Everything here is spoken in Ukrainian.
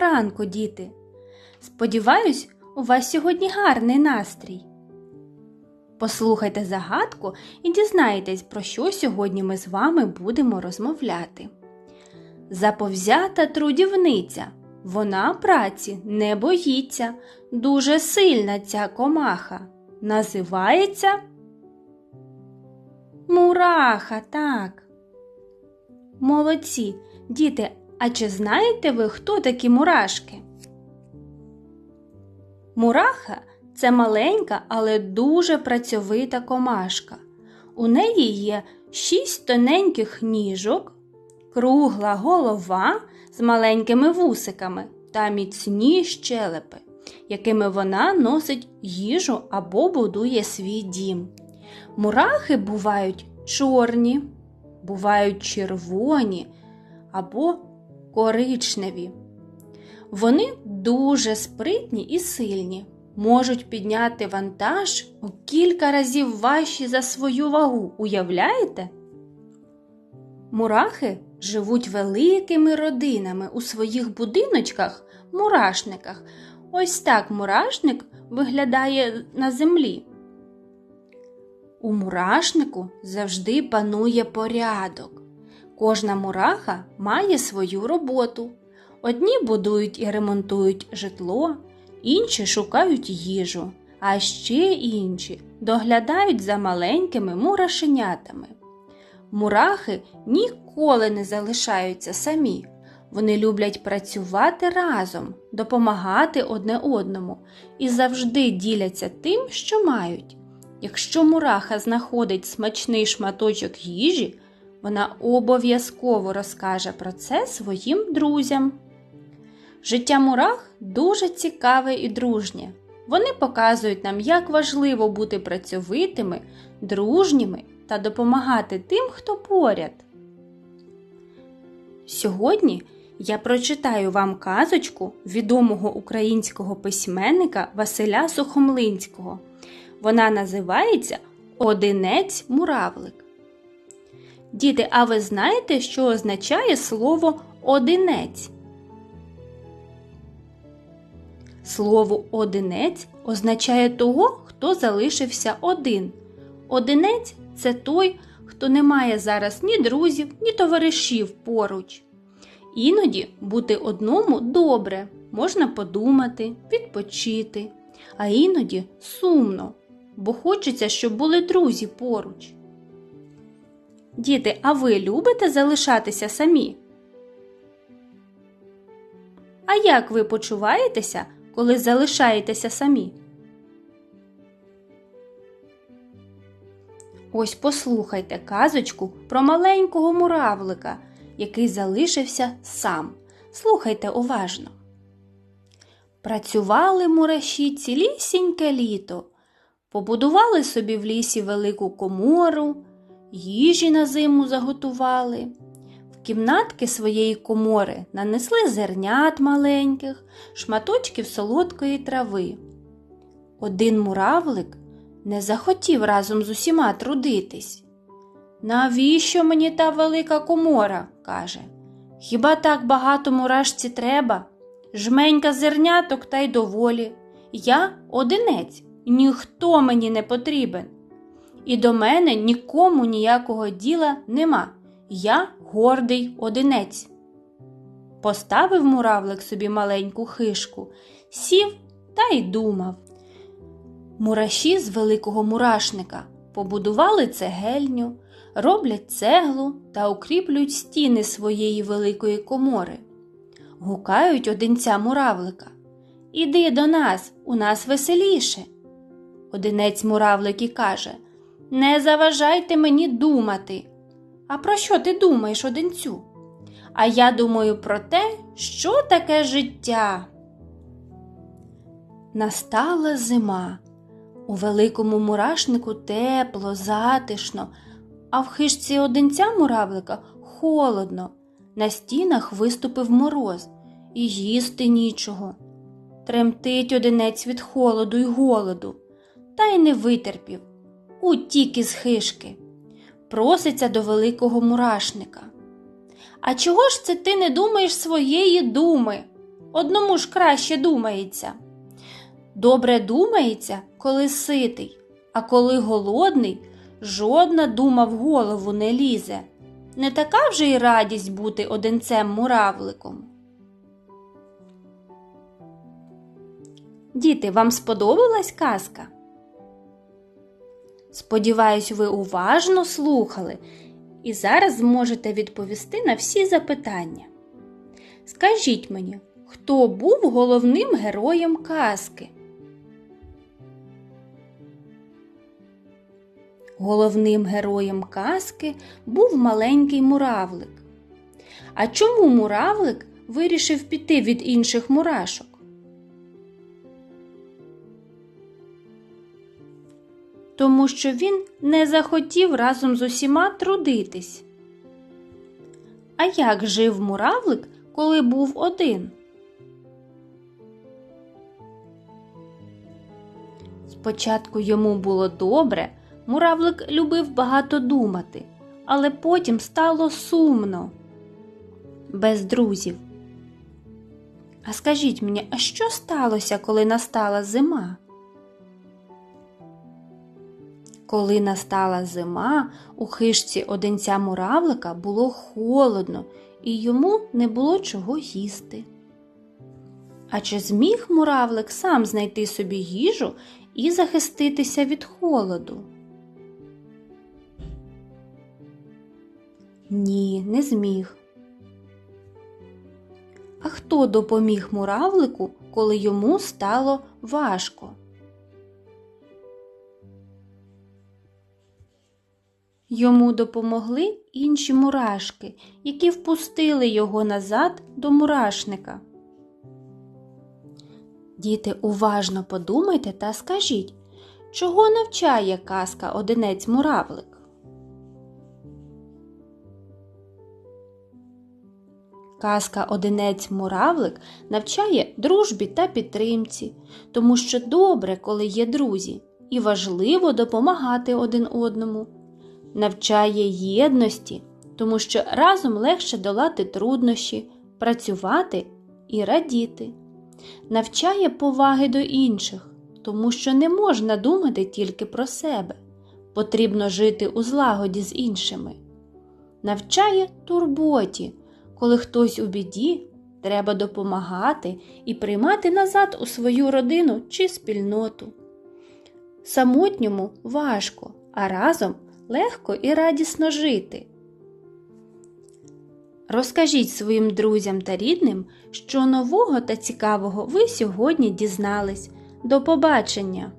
ранку, діти! Сподіваюсь, у вас сьогодні гарний настрій. Послухайте загадку і дізнаєтесь, про що сьогодні ми з вами будемо розмовляти. Заповзята трудівниця. Вона праці не боїться. Дуже сильна ця комаха. Називається Мураха, так. Молодці, діти, а чи знаєте ви, хто такі мурашки? Мураха це маленька, але дуже працьовита комашка. У неї є шість тоненьких ніжок, кругла голова з маленькими вусиками та міцні щелепи, якими вона носить їжу або будує свій дім. Мурахи бувають чорні, бувають червоні або коричневі. Вони дуже спритні і сильні, можуть підняти вантаж у кілька разів важчі за свою вагу. Уявляєте? Мурахи живуть великими родинами у своїх будиночках, мурашниках. Ось так мурашник виглядає на землі. У мурашнику завжди панує порядок. Кожна мураха має свою роботу. Одні будують і ремонтують житло, інші шукають їжу, а ще інші доглядають за маленькими мурашенятами. Мурахи ніколи не залишаються самі. Вони люблять працювати разом, допомагати одне одному і завжди діляться тим, що мають. Якщо мураха знаходить смачний шматочок їжі, вона обов'язково розкаже про це своїм друзям. Життя мурах дуже цікаве і дружнє. Вони показують нам, як важливо бути працьовитими, дружніми та допомагати тим, хто поряд. Сьогодні я прочитаю вам казочку відомого українського письменника Василя Сухомлинського. Вона називається Одинець муравлик. Діти, а ви знаєте, що означає слово одинець? Слово одинець означає того, хто залишився один. Одинець це той, хто не має зараз ні друзів, ні товаришів поруч. Іноді бути одному добре, можна подумати, відпочити, а іноді сумно, бо хочеться, щоб були друзі поруч. Діти, а ви любите залишатися самі? А як ви почуваєтеся, коли залишаєтеся самі? Ось послухайте казочку про маленького муравлика, який залишився сам. Слухайте уважно. Працювали мураші цілісіньке літо, побудували собі в лісі велику комору, їжі на зиму заготували. В кімнатки своєї комори нанесли зернят маленьких, шматочків солодкої трави. Один муравлик не захотів разом з усіма трудитись. Навіщо мені та велика комора? каже. Хіба так багато мурашці треба? Жменька зерняток та й доволі. Я одинець, ніхто мені не потрібен. І до мене нікому ніякого діла нема. Я гордий одинець. Поставив муравлик собі маленьку хишку, сів та й думав. Мураші з великого мурашника побудували цегельню, роблять цеглу та укріплюють стіни своєї великої комори. Гукають одинця муравлика. Іди до нас, у нас веселіше. Одинець муравлик і каже Не заважайте мені думати. А про що ти думаєш, одинцю? А я думаю про те, що таке життя. Настала зима. У великому мурашнику тепло, затишно, а в хижці одинця муравлика холодно. На стінах виступив мороз і їсти нічого. Тремтить одинець від холоду й голоду, та й не витерпів. Утік із хишки. Проситься до великого мурашника. А чого ж це ти не думаєш своєї думи? Одному ж краще думається. Добре думається, коли ситий, а коли голодний, жодна дума в голову не лізе. Не така вже й радість бути одинцем муравликом. Діти, вам сподобалась казка? Сподіваюсь, ви уважно слухали і зараз зможете відповісти на всі запитання. Скажіть мені, хто був головним героєм казки? Головним героєм казки був маленький муравлик. А чому муравлик вирішив піти від інших мурашок? Тому що він не захотів разом з усіма трудитись. А як жив муравлик, коли був один? Спочатку йому було добре, муравлик любив багато думати, але потім стало сумно, без друзів. А скажіть мені, а що сталося, коли настала зима? Коли настала зима, у хижці одинця муравлика було холодно, і йому не було чого їсти. А чи зміг муравлик сам знайти собі їжу і захиститися від холоду? Ні, не зміг. А хто допоміг муравлику, коли йому стало важко? Йому допомогли інші мурашки, які впустили його назад до мурашника. Діти, уважно подумайте та скажіть, чого навчає казка одинець муравлик? Казка Одинець муравлик навчає дружбі та підтримці, тому що добре, коли є друзі, і важливо допомагати один одному. Навчає єдності, тому що разом легше долати труднощі, працювати і радіти. Навчає поваги до інших, тому що не можна думати тільки про себе, потрібно жити у злагоді з іншими. Навчає турботі, коли хтось у біді, треба допомагати і приймати назад у свою родину чи спільноту. Самотньому важко, а разом легко і радісно жити. Розкажіть своїм друзям та рідним, що нового та цікавого ви сьогодні дізнались. До побачення!